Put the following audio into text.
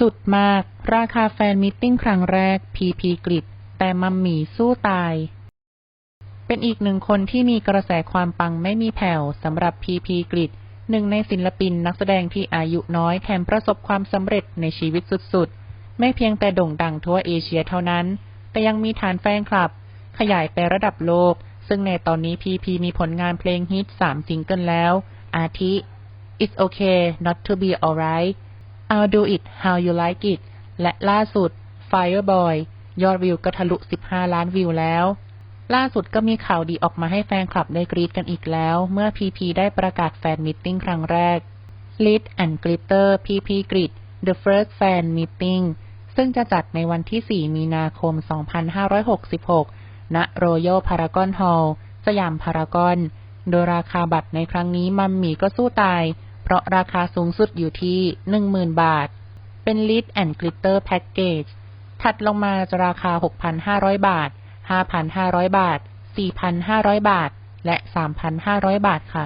สุดมาก ราคาแฟนมิทติ้งครั้งแรก พีพีกริดแต่มัมหมีสู้ตาย เป็นอีกหนึ่งคนที่มีกระแสความปังไม่มีแผ่วสำหรับพีพีกริดหนึ่งในศิลปินนักแสดงที่อายุน้อยแถมประสบความสำเร็จในชีวิตสุดๆ ไม่เพียงแต่โด่งดังทั่วเอเชียเท่านั้น แต่ยังมีฐานแฟนคลับ ขยายไประดับโลก ซึ่งในตอนนี้พีพีมีผลงานเพลงฮิต3ซิงเกิลแล้ว อาทิ It's okay not to be alright I'll do it how you like it และล่าสุด Fireboy ยอดวิวก็ทะลุ 15 ล้านวิวแล้ว ล่าสุดก็มีข่าวดีออกมาให้แฟนคลับได้กรีดกันอีกแล้ว เมื่อพีพีได้ประกาศแฟนมิทติ้งครั้งแรก Lit and Glitter PP Grid The First Fan Meeting ซึ่งจะจัดในวันที่ 4 มีนาคม 2566 ณ Royal Paragon Hall สยามพารากอน โดยราคาบัตรในครั้งนี้มัมหมี่ก็สู้ตาย ราะราคาสูงสุดอยู่ที่ 10,000 บาท เป็น Lid and Glitter Package ถัดลงมาจะราคา 6,500 บาท 5,500 บาท 4,500 บาท และ 3,500 บาทค่ะ